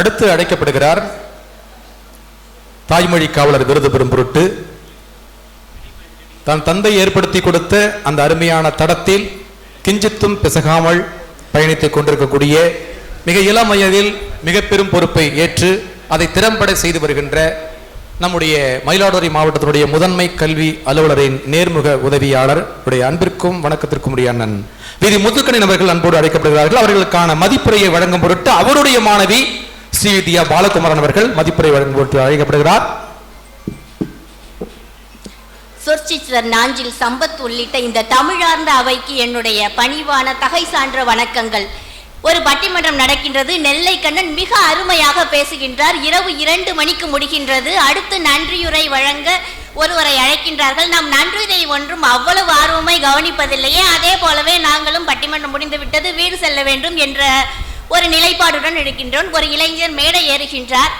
அடுத்து அழைக்கப்படுகிறார் தாய்மொழி காவலர் விருது பெறும் பொருட்டு தன் தந்தை ஏற்படுத்தி கொடுத்த அந்த அருமையான தடத்தில் கிஞ்சித்தும் பிசகாமல் பயணித்துக் கொண்டிருக்கக்கூடிய மிக இளம் வயதில் மிக பெரும் பொறுப்பை ஏற்று அதை திறம்பட செய்து வருகின்ற நம்முடைய மயிலாடுதுறை மாவட்டத்தினுடைய முதன்மை கல்வி அலுவலரின் நேர்முக உதவியாளர் உடைய அன்பிற்கும் வணக்கத்திற்கும் உடைய அண்ணன் வீதி முத்துக்கணி நபர்கள் அன்போடு அழைக்கப்படுகிறார்கள். அவர்களுக்கான மதிப்புரையை வழங்கும் பொருட்டு அவருடைய மாணவி ஸ்ரீவித்யா பாலகுமாரன் அவர்கள் மதிப்புரை அழைக்கப்படுகிறார். நாஞ்சில் சம்பத் உள்ளிட்ட இந்த தமிழார்ந்த அவைக்கு என்னுடைய பணிவான தகை சான்ற வணக்கங்கள். ஒரு பட்டிமன்றம் நடக்கின்றது. நெல்லை கண்ணன் மிக அருமையாக பேசுகின்றார். இரவு இரண்டு மணிக்கு முடிகின்றது. அடுத்து நன்றியுரை வழங்க ஒருவரை அழைக்கின்றார்கள். நாம் நன்றியுரை ஒன்றும் அவ்வளவு ஆர்வமாய் கவனிப்பதில்லையே. அதே போலவே நாங்களும் பட்டிமன்றம் முடிந்து விட்டது வீடு செல்ல வேண்டும் என்ற ஒரு நிலைப்பாடுடன் இருக்கின்றோம். ஒரு இளைஞர் மேடை ஏறுகின்றார்.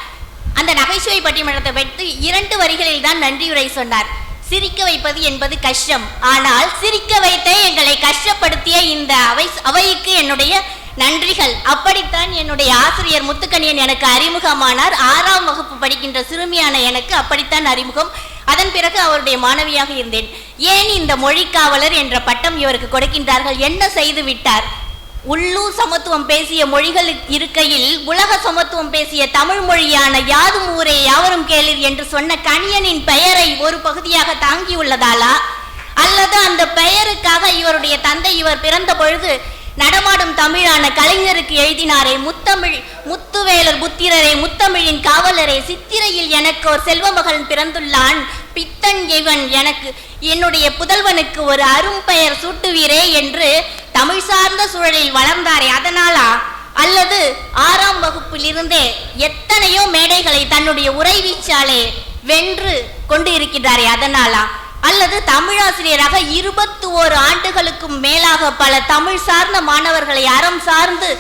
அந்த நகைச்சுவை பட்டிமன்றத்தை வைத்து இரண்டு வரிகளில் தான் நன்றியுரை சொன்னார். சிரிக்க வைப்பது என்பது கஷ்டம். ஆனால் சிரிக்க வைத்த எங்களை கஷ்டப்படுத்திய இந்த அவை அவைக்கு என்னுடைய நன்றிகள். அப்படித்தான் என்னுடைய ஆசிரியர் முத்துக்கணியன் எனக்கு அறிமுகமானார். ஆறாம் வகுப்பு படிக்கின்ற சிறுமியான எனக்கு அப்படித்தான் அறிமுகம். அதன் பிறகு அவருடைய மாணவியாக இருந்தேன். ஏன் இந்த மொழிக்காவலர் என்ற பட்டம் இவருக்கு கொடுக்கின்றார்கள்? என்ன செய்து விட்டார்? உள்ளூர் சமத்துவம் பேசிய மொழிகள் இருக்கையில் உலக சமத்துவம் பேசிய தமிழ் மொழியான யாதும் ஊரே யாவரும் கேளீர் என்று சொன்ன கணியனின் பெயரை ஒரு பகுதியாக தாங்கியுள்ளதாலா அல்லது அந்த பெயருக்காக இவருடைய தந்தை இவர் பிறந்த பொழுது நடமாடும் தமிழான கலைஞருக்கு எழுதினாரே முத்தமிழ் முத்துவேலர் புத்திரரே முத்தமிழின் காவலரே சித்திரையில் எனக்கு ஒரு செல்வமகன் பிறந்துள்ளான். பித்தன் இவன் எனக்கு என்னுடைய புதல்வனுக்கு ஒரு அரும்பெயர் சூட்டுவீரே என்று தமிழ் சார்ந்த சூழலில் வளர்ந்தாரே அதனாலா? அல்லது ஆறாம் வகுப்பில் இருந்தே எத்தனையோ மேடைகளை தன்னுடைய உரை வீச்சாலே வென்று கொண்டு இருக்கின்றாரே அதனாலா? அல்லது தமிழாசிரியராக இருபத்தி ஓரு ஆண்டுகளுக்கும் மேலாக பல தமிழ் சார்ந்த மாணவர்களை அறம் சார்ந்து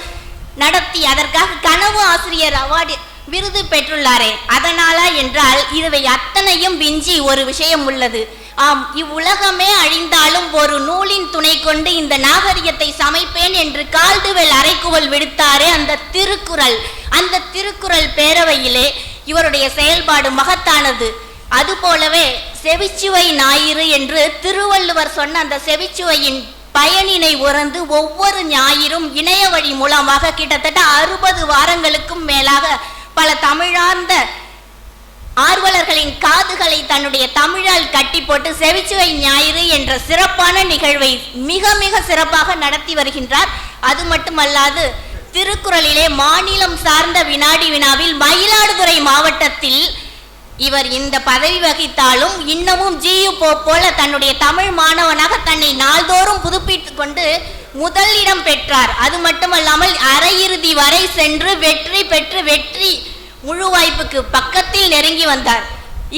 நடத்தி அதற்காக கனவு ஆசிரியர் அவார்டு விருது பெற்றுள்ளாரே. அதனாலா என்றால் இதுவை அத்தனையும் விஞ்சி ஒரு விஷயம் உள்ளது. ஆம் இவ்வுலகமே அழிந்தாலும் ஒரு நூலின் துணை கொண்டு இந்த நாகரிகத்தை சமைப்பேன் என்று கால்டுவெல் அறைக்குவல் விடுத்தாரே அந்த திருக்குறள். அந்த திருக்குறள் பேரவையிலே இவருடைய செயல்பாடு மகத்தானது. அதுபோலவே செவிச்சுவை ஞாயிறு என்று திருவள்ளுவர் சொன்ன அந்த செவிச்சுவையின் பயனினை உறந்து ஒவ்வொரு ஞாயிறும் இணைய வழி மூலமாக கிட்டத்தட்ட அறுபது வாரங்களுக்கும் மேலாக பல தமிழார்ந்த ஆர்வலர்களின் காதுகளை தன்னுடைய தமிழால் கட்டி போட்டு செவிச்சுவை ஞாயிறு என்ற சிறப்பான நிகழ்வை மிக மிக சிறப்பாக நடத்தி வருகின்றார். அது மட்டுமல்லாது திருக்குறளிலே மாநிலம் சார்ந்த வினாடி வினாவில் மயிலாடுதுறை மாவட்டத்தில் இவர் இந்த பதவி வகித்தாலும் இன்னமும் ஜியு போல தன்னுடைய தமிழ் மாணவனாக தன்னை நாள்தோறும் புதுப்பித்து கொண்டு முதல் இடம் பெற்றார். அது மட்டுமல்லாமல் அரையிறுதி வரை சென்று வெற்றி பெற்று வெற்றி முழு வாய்ப்புக்கு பக்கத்தில் நெருங்கி வந்தார்.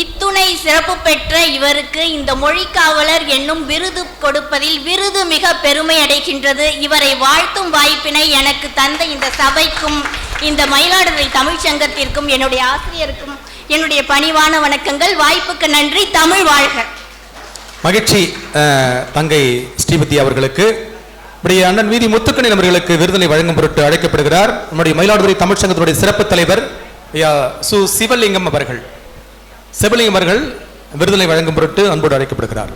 இத்துணை சிறப்பு பெற்ற இவருக்கு இந்த மொழிக்காவலர் என்னும் விருது கொடுப்பதில் விருது மிக பெருமை அடைகின்றது. இவரை வாழ்த்தும் வாய்ப்பினை எனக்கு தந்த இந்த சபைக்கும் இந்த மயிலாடுதுறை தமிழ்ச் சங்கத்திற்கும் என்னுடைய ஆசிரியருக்கும் என்னுடைய பணிவான வணக்கங்கள். வாய்ப்புக்கு நன்றி. தமிழ் வாழ்க. மகிழ்ச்சி தங்கை ஸ்ரீபதி அவர்களுக்கு. இப்படி அண்ணன் வீதி முத்துக்கணி அவர்களுக்கு விருதினை வழங்கும் பொருட்டு அழைக்கப்படுகிறார். நம்முடைய மயிலாடுதுறை தமிழ் சங்கத்தினுடைய சிறப்பு தலைவர் ஐயா சு சிவலிங்கம் அவர்கள். சிவலிங்கம் அவர்கள் விருதினை வழங்கும் பொருட்டு அன்போடு அழைக்கப்படுகிறார்.